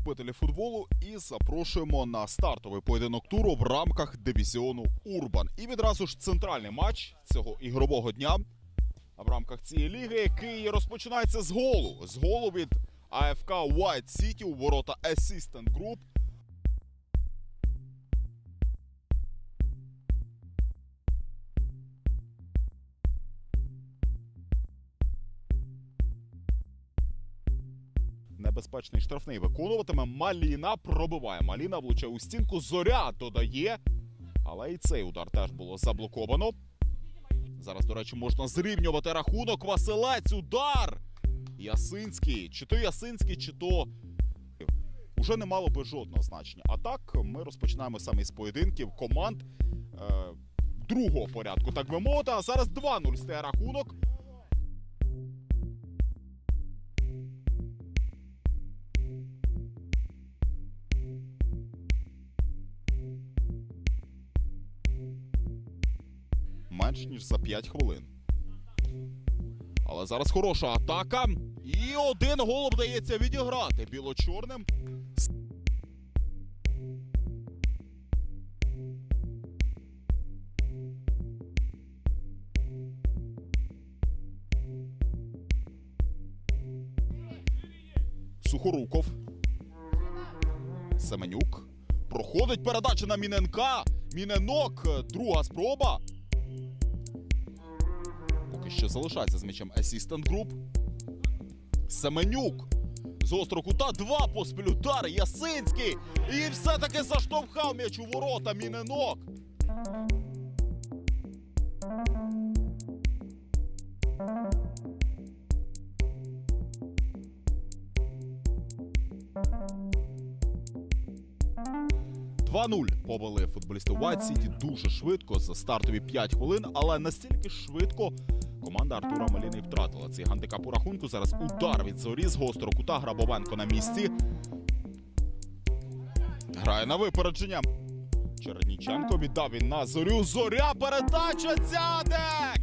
Любителі футболу і запрошуємо на стартовий поєдинок туру в рамках дивізіону Урбан. І відразу ж центральний матч цього ігрового дня в рамках цієї ліги, який розпочинається з голу. З голу від АФК White City у ворота Assistant Group. Небезпечний штрафний виконуватиме. Маліна пробиває. Маліна влучає у стінку. Зоря додає. Але і цей удар теж було заблоковано. Зараз, до речі, можна зрівнювати рахунок. Василець. Удар! Ясинський. Чи то Ясинський, чи то. Уже не мало би жодного значення. А так, ми розпочинаємо саме з поєдинків команд е, другого порядку, так би мовити. А зараз 2-0 стає рахунок. Менш ніж за 5 хвилин. Але зараз хороша атака. І один гол вдається відіграти біло-чорним. Сухоруков. Семенюк. Проходить передача на Міненка. Міненок. Друга спроба. Що залишається з м'ячем Assistant Group. Семенюк. З острого кута два поспіль удари. Ясинський. І все-таки заштовхав м'яч у ворота. Міненок. Два 0 повели футболісти White City дуже швидко за стартові 5 хвилин, але настільки швидко команда Артура Маліни втратила цей гандикап у рахунку. Зараз удар від зорі з гострого кута Грабовенко на місці. Грає на випередження. Черніченко віддав він на зорю. Зоря передача Цядек!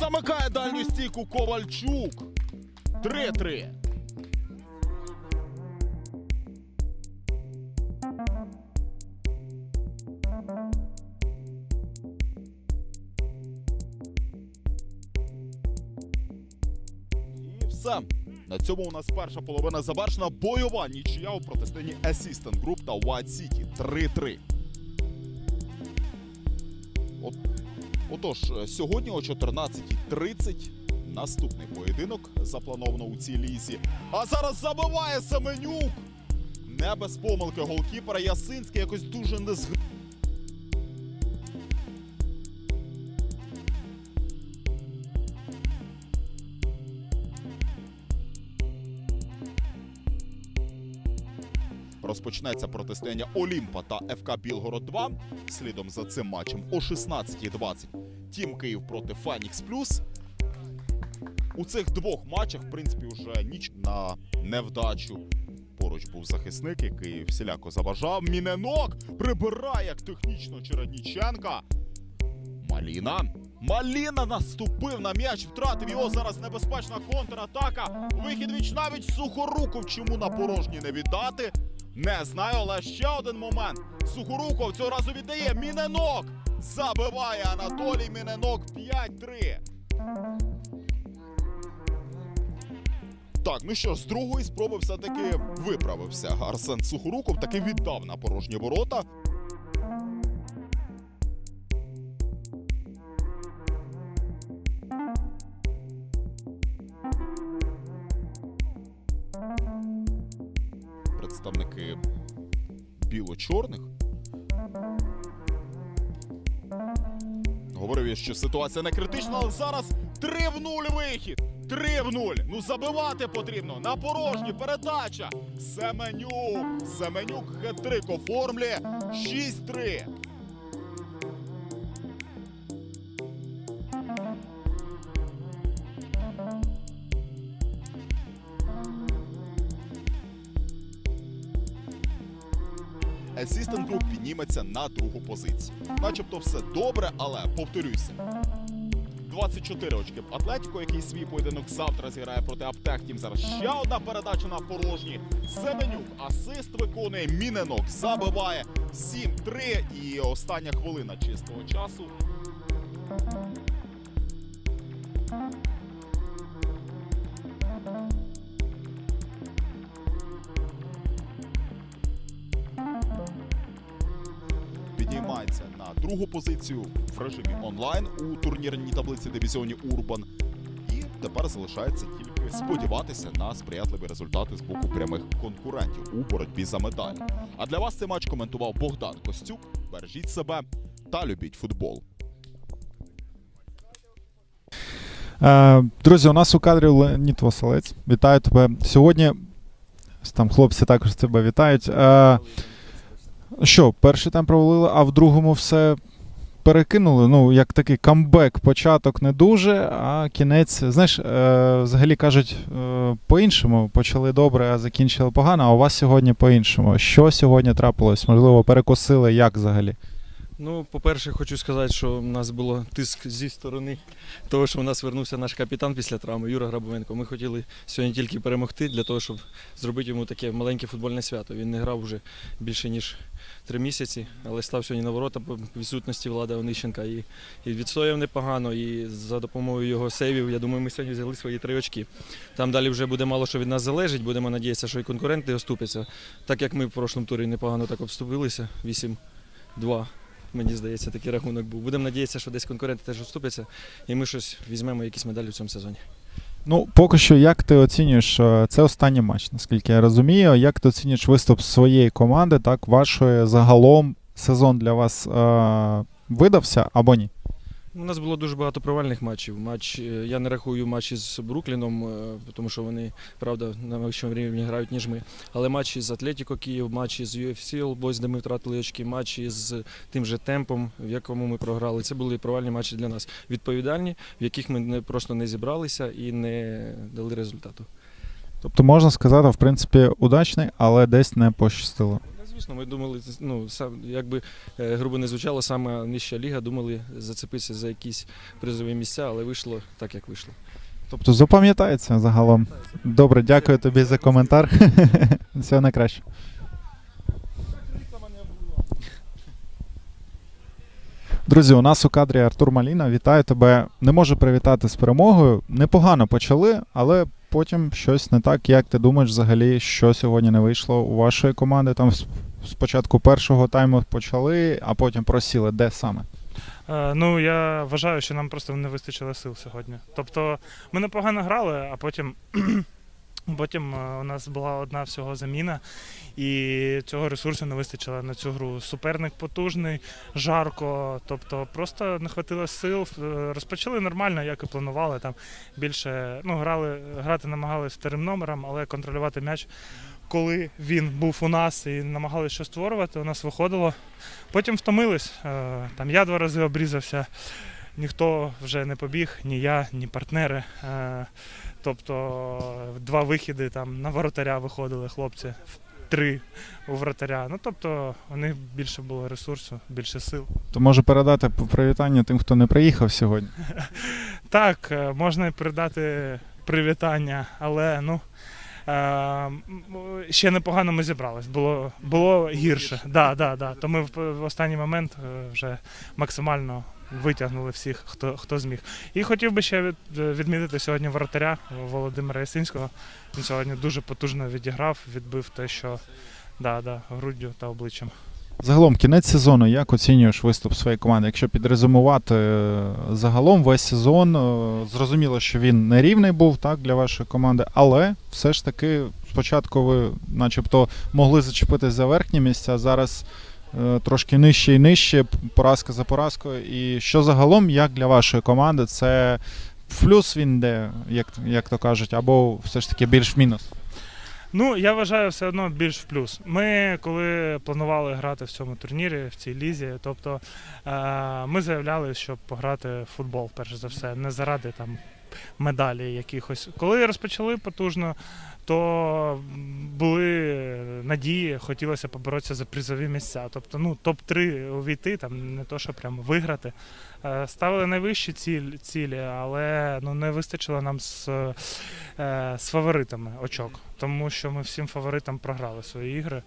Замикає дальню стійку Ковальчук. 3-3. І все. На цьому у нас перша половина завершена. Бойова нічия у протистоянні Assistant Group та White City 3-3. Отож, е, сьогодні о 14.30 наступний поєдинок заплановано у цій лізі. А зараз забиває Семенюк. Не без помилки голкіпера Ясинський якось дуже не зг... Розпочнеться протистояння Олімпа та ФК Білгород 2. Слідом за цим матчем о 16.20 Тім Київ проти Фенікс Плюс. У цих двох матчах, в принципі, вже ніч на невдачу. Поруч був захисник, який всіляко заважав. Міненок прибирає як технічно Чередніченка. Маліна. Маліна наступив на м'яч, втратив його. Зараз небезпечна контратака. Вихід віч навіть Сухоруков. Чому на порожній не віддати? Не знаю, але ще один момент. Сухоруков цього разу віддає. Міненок забиває Анатолій Міненок 5-3. Так, ну що ж, з другої спроби все-таки виправився. Арсен Сухоруков таки віддав на порожні ворота. Представники біло-чорних. Говорив що ситуація не критична, але зараз 3 в 0 вихід. 3 в 0. Ну забивати потрібно. На порожні передача. Семенюк. Семенюк хет-трик оформлює. 6-3. Assistant Group підніметься на другу позицію. Начебто все добре, але повторюся. 24 очки в Атлетіко, який свій поєдинок завтра зіграє проти Аптектім. Зараз ще одна передача на порожні. Семенюк асист виконує. Міненок забиває 7-3. І остання хвилина чистого часу. Другу позицію в режимі онлайн у турнірній таблиці дивізіоні Урбан. І тепер залишається тільки сподіватися на сприятливі результати з боку прямих конкурентів у боротьбі за медалі. А для вас цей матч коментував Богдан Костюк. Бережіть себе та любіть футбол. Е, Друзі, у нас у кадрі Леонід Василець. Вітаю тебе. Сьогодні там хлопці також тебе вітають. Що, перший тайм провалили, а в другому все перекинули. Ну, як такий камбек, початок не дуже, а кінець. Знаєш, е, взагалі кажуть е, по-іншому. Почали добре, а закінчили погано, а у вас сьогодні по-іншому. Що сьогодні трапилось? Можливо, перекосили, як взагалі? Ну, по-перше, хочу сказати, що у нас було тиск зі сторони того, що у нас вернувся наш капітан після травми Юра Грабовенко. Ми хотіли сьогодні тільки перемогти для того, щоб зробити йому таке маленьке футбольне свято. Він не грав вже більше ніж три місяці, але став сьогодні на ворота по відсутності Влада Онищенка і, і відстояв непогано. І за допомогою його сейвів, я думаю, ми сьогодні взяли свої три очки. Там далі вже буде мало що від нас залежить. Будемо надіятися, що і конкуренти оступяться. Так як ми в прошлому турі непогано так обступилися, 8-2. Мені здається, такий рахунок був. Будемо надіятися, що десь конкуренти теж відступяться, і ми щось візьмемо, якісь медалі в цьому сезоні. Ну, поки що, як ти оцінюєш е, це останній матч, наскільки я розумію. Як ти оцінюєш виступ своєї команди, так, вашої загалом сезон для вас е, видався або ні? У нас було дуже багато провальних матчів. Матч, е, я не рахую матчі з Брукліном, е, тому що вони, правда, на вищому рівні грають, ніж ми. Але матчі з Атлетіко Київ, матчі з UFC All де ми втратили очки, матчі з тим же темпом, в якому ми програли. Це були провальні матчі для нас. Відповідальні, в яких ми не, просто не зібралися і не дали результату. Тобто можна сказати, в принципі, удачний, але десь не пощастило. Звісно, ми думали, ну, сам, якби е, грубо не звучало, саме нижча ліга, думали зацепитися за якісь призові місця, але вийшло так, як вийшло. Тобто запам'ятається загалом. Добре, дякую тобі за коментар. Всього найкраще. Друзі, у нас у кадрі Артур Маліна. Вітаю тебе. Не можу привітати з перемогою. Непогано почали, але потім щось не так. Як ти думаєш, взагалі, що сьогодні не вийшло у вашої команди? Там спочатку першого тайму почали, а потім просіли. Де саме? Е, Ну, я вважаю, що нам просто не вистачило сил сьогодні. Тобто ми непогано грали, а потім, потім е, у нас була одна всього заміна, і цього ресурсу не вистачило на цю гру. Суперник потужний, жарко. Тобто просто не хватило сил. Е, Розпочали нормально, як і планували. Там більше ну, грали, грати намагалися вторим номером, але контролювати м'яч. Коли він був у нас і намагалися щось створювати, у нас виходило. Потім втомились. Е, Там я два рази обрізався, ніхто вже не побіг, ні я, ні партнери. Е, Тобто два вихіди там на воротаря виходили хлопці, три у вратаря. Ну тобто у них більше було ресурсу, більше сил. То може передати привітання тим, хто не приїхав сьогодні. Так, е, можна передати привітання, але ну. е, Ще непогано ми зібрались, було, було гірше. Да, да, да. То ми в, останній момент вже максимально витягнули всіх, хто, хто зміг. І хотів би ще від, відмітити сьогодні воротаря Володимира Ясинського. Він сьогодні дуже потужно відіграв, відбив те, що да, да, груддю та обличчям. Загалом, кінець сезону, як оцінюєш виступ своєї команди? Якщо підрезумувати е, загалом весь сезон, е, зрозуміло, що він нерівний був так, для вашої команди, але все ж таки спочатку ви начебто могли зачепитись за верхні місця, зараз е, трошки нижче і нижче, поразка за поразкою. І що загалом, як для вашої команди, це в плюс він йде, як, як то кажуть, або все ж таки більш в мінус? Ну, я вважаю все одно більш в плюс. Ми, коли планували грати в цьому турнірі, в цій лізі, тобто е, ми заявляли, щоб пограти в футбол, перш за все, не заради там медалі якихось. Коли розпочали потужно, то були надії, хотілося поборотися за призові місця. Тобто, ну, топ-3 увійти, там не то, що прямо виграти. Е, Ставили найвищі ціль, цілі, але ну, не вистачило нам з, е, з фаворитами очок, тому що ми всім фаворитам програли свої ігри.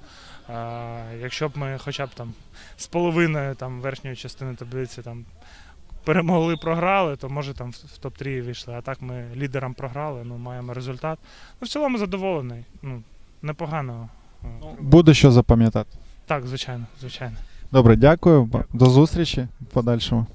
Е, Якщо б ми хоча б там з половиною там, верхньої частини таблиці там, перемогли, програли, то може там в в топ-3 вийшли. А так ми лідерам програли, ну, маємо результат. Ну, в цілому задоволений. Ну, непогано. Е, Буде що запам'ятати. Так, звичайно, звичайно. Добре, дякую. До зустрічі в подальшому.